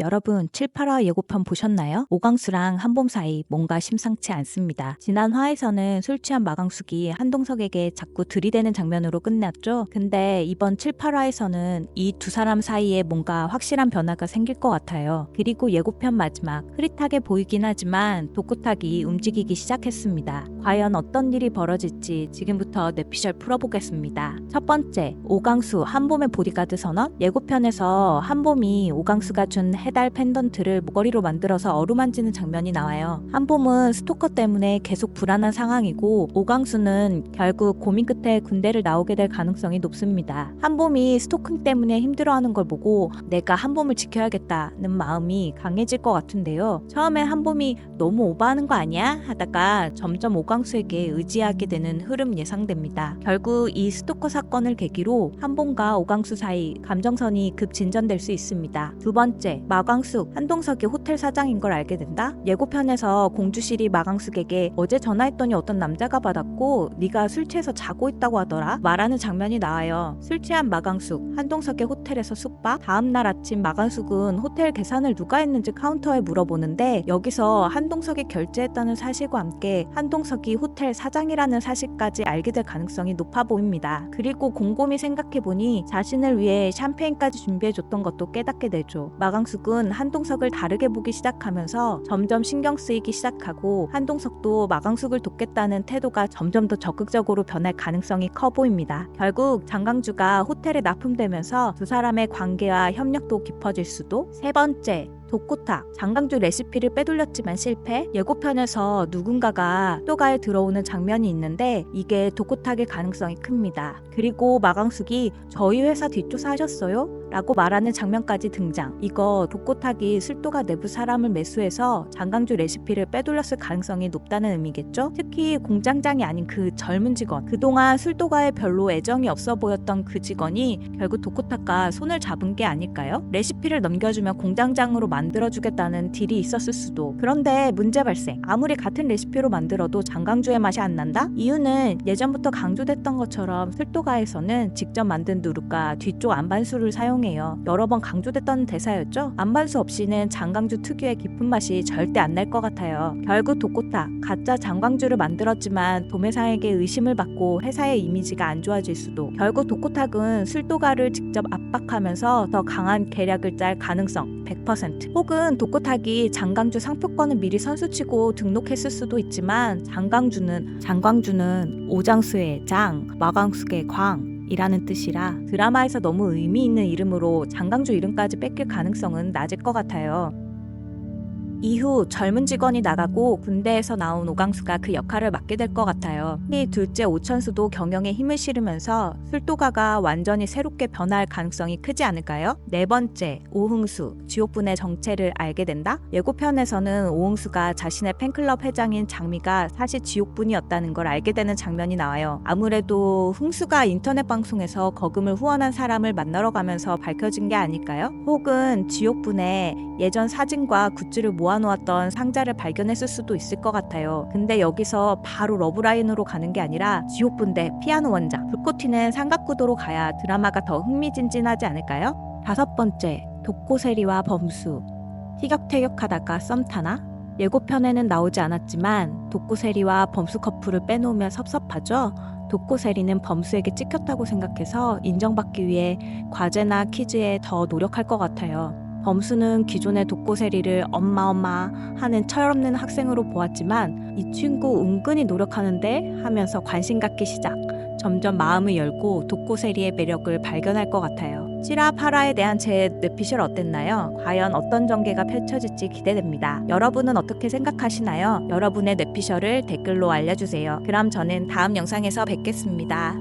여러분 7, 8화 예고편 보셨나요? 오강수랑 한봄 사이 뭔가 심상치 않습니다. 지난 화에서는 술 취한 마강숙이 한동석에게 자꾸 들이대는 장면으로 끝났죠. 근데 이번 7, 8화에서는 이 두 사람 사이에 뭔가 확실한 변화가 생길 것 같아요. 그리고 예고편 마지막 흐릿하게 보이긴 하지만 독구탁이 움직이기 시작했습니다. 과연 어떤 일이 벌어질지 지금부터 뇌피셜 풀어보겠습니다. 첫 번째, 오강수 한봄의 보디가드 선언? 예고편에서 한봄이 오강수가 준 해달 펜던트를 목걸이로 만들어서 어루만지는 장면이 나와요. 한봄은 스토커 때문에 계속 불안한 상황이고 오강수는 결국 고민 끝에 군대를 나오게 될 가능성이 높습니다. 한봄이 스토킹 때문에 힘들어하는 걸 보고 내가 한봄을 지켜야겠다는 마음이 강해질 것 같은데요. 처음엔 한봄이 너무 오버하는 거 아니야? 하다가 점점 오강수에게 의지하게 되는 흐름 예상됩니다. 결국 이 스토커 사건을 계기로 한봄과 오강수 사이 감정선이 급 진전될 수 있습니다. 두 번째, 마 광숙, 한동석이 호텔 사장인 걸 알게 된다? 예고편에서 공주실이 마광숙에게 어제 전화했더니 어떤 남자가 받았고 네가 술 취해서 자고 있다고 하더라? 말하는 장면이 나와요. 술 취한 마광숙, 한동석의 호텔에서 숙박? 다음 날 아침 마광숙은 호텔 계산을 누가 했는지 카운터에 물어보는데 여기서 한동석이 결제했다는 사실과 함께 한동석이 호텔 사장이라는 사실까지 알게 될 가능성이 높아 보입니다. 그리고 곰곰이 생각해 보니 자신을 위해 샴페인까지 준비해 줬던 것도 깨닫게 되죠. 마강숙은 한동석을 다르게 보기 시작하면서 점점 신경 쓰이기 시작하고 한동석도 마강숙을 돕겠다는 태도가 점점 더 적극적으로 변할 가능성이 커 보입니다. 결국 장강주가 호텔에 납품되면서 두 사람의 관계와 협력도 깊어질 수도. 세 번째, 독고탁 장강주 레시피를 빼돌렸지만 실패. 예고편에서 누군가가 또가에 들어오는 장면이 있는데 이게 독고탁일 가능성이 큽니다. 그리고 마강숙이 저희 회사 뒷조사 하셨어요? 라고 말하는 장면까지 등장. 이거 독고탁이 술도가 내부 사람을 매수해서 장강주 레시피를 빼돌렸을 가능성이 높다는 의미겠죠? 특히 공장장이 아닌 그 젊은 직원. 그동안 술도가에 별로 애정이 없어 보였던 그 직원이 결국 독고탁과 손을 잡은 게 아닐까요? 레시피를 넘겨주면 공장장으로 만들어주겠다는 딜이 있었을 수도. 그런데 문제 발생. 아무리 같은 레시피로 만들어도 장강주의 맛이 안 난다? 이유는 예전부터 강조됐던 것처럼 슬도가에서는 직접 만든 누룩과 뒤쪽 안반수를 사용해요. 여러 번 강조됐던 대사였죠? 안반수 없이는 장강주 특유의 깊은 맛이 절대 안 날 것 같아요. 결국 독고탁, 가짜 장강주를 만들었지만 도매상에게 의심을 받고 회사의 이미지가 안 좋아질 수도. 결국 독고탁은 술도가를 직접 압박하면서 더 강한 계략을 짤 가능성 100%. 혹은 독고탁이 장강주 상표권을 미리 선수치고 등록했을 수도 있지만 장강주는 장광주는 오장수의 장, 마광숙의 광. 이라는 뜻이라 드라마에서 너무 의미 있는 이름으로 장강주 이름까지 뺏길 가능성은 낮을 것 같아요. 이후 젊은 직원이 나가고 군대에서 나온 오강수가 그 역할을 맡게 될 것 같아요. 이 둘째 오천수도 경영에 힘을 실으면서 술도가가 완전히 새롭게 변할 가능성이 크지 않을까요? 네 번째, 오흥수, 지옥분의 정체를 알게 된다? 예고편에서는 오흥수가 자신의 팬클럽 회장인 장미가 사실 지옥분이었다는 걸 알게 되는 장면이 나와요. 아무래도 흥수가 인터넷 방송에서 거금을 후원한 사람을 만나러 가면서 밝혀진 게 아닐까요? 혹은 지옥분의 예전 사진과 굿즈를 모아 놓았던 상자를 발견했을 수도 있을 것 같아요. 근데 여기서 바로 러브라인으로 가는 게 아니라 지옥분대 피아노 원작 불꽃 튀는 삼각구도로 가야 드라마가 더 흥미진진하지 않을까요? 다섯 번째 독고세리와 범수 티격태격하다가 썸 타나? 예고편에는 나오지 않았지만 독고세리와 범수 커플을 빼놓으면 섭섭하죠? 독고세리는 범수에게 찍혔다고 생각해서 인정받기 위해 과제나 퀴즈에 더 노력할 것 같아요. 범수는 기존의 독고세리를 엄마 엄마 하는 철없는 학생으로 보았지만 이 친구 은근히 노력하는데 하면서 관심 갖기 시작. 점점 마음을 열고 독고세리의 매력을 발견할 것 같아요. 찌라 파라에 대한 제 뇌피셜 어땠나요? 과연 어떤 전개가 펼쳐질지 기대됩니다. 여러분은 어떻게 생각하시나요? 여러분의 뇌피셜을 댓글로 알려주세요. 그럼 저는 다음 영상에서 뵙겠습니다.